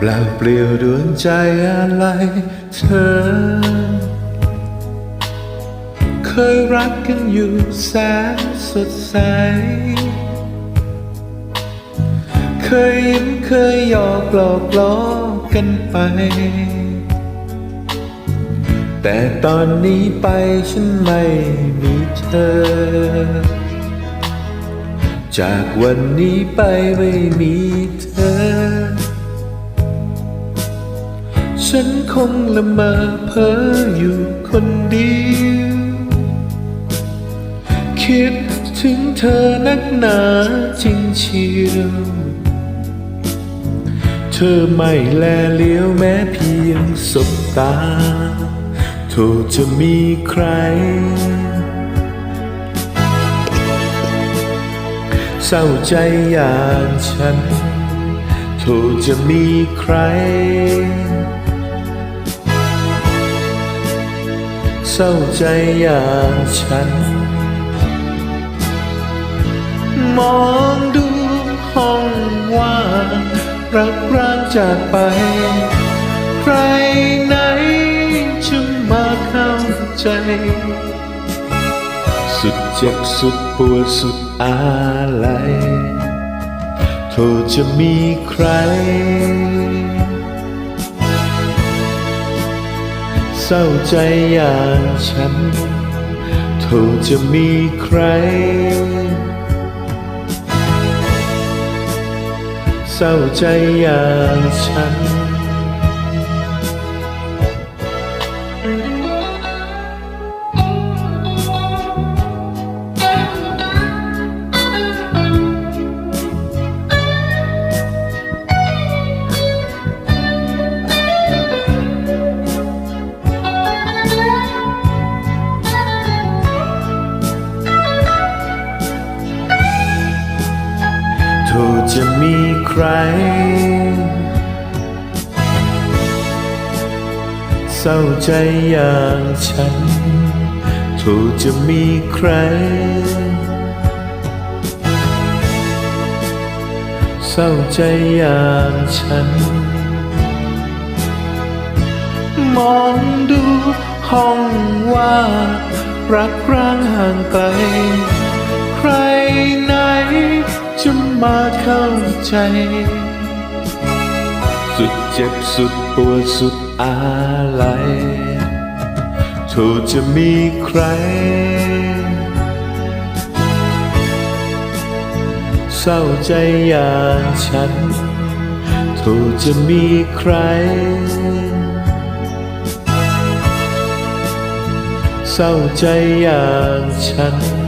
เปล่าเปลี่ยวดวงใจอะไรเธอ เคยรักกันอยู่แสนสดใส เคยยิ้มเคยหยอกหลอกล้อกันไป แต่ตอนนี้ไปฉันไม่มีเธอ จากวันนี้ไปไม่มีเธอ ฉันคงละมอเพ้ออยู่คนเดียว คิดถึงเธอนักหนาจริงเชียว เธอไม่แลเลี้ยวแม้เพียงสบตาโทรจะมีใคร เศร้าใจอย่างฉันโทรจะมีใคร เศร้าใจอย่างฉัน มองดูห้องว่างรักร้างจากไป ใครไหนจะมาเข้าใจ สุดเจ็บสุดปวดสุดอาลัยโทรจะมีใคร เศร้าใจอย่างฉันเธอจะมีใคร เศร้าใจอย่างฉัน โทรจะมีใคร เศร้าใจอย่างฉันโทรจะมีใคร เศร้าใจอย่างฉัน มองดูห้องว่า รักร้างห่างไกล ใครไหน จะมาเข้าใจ สุดเจ็บสุดปวดสุดอาลัยโทรจะมีใคร เศร้าใจอย่างฉันโทรจะมีใคร เศร้าใจอย่างฉัน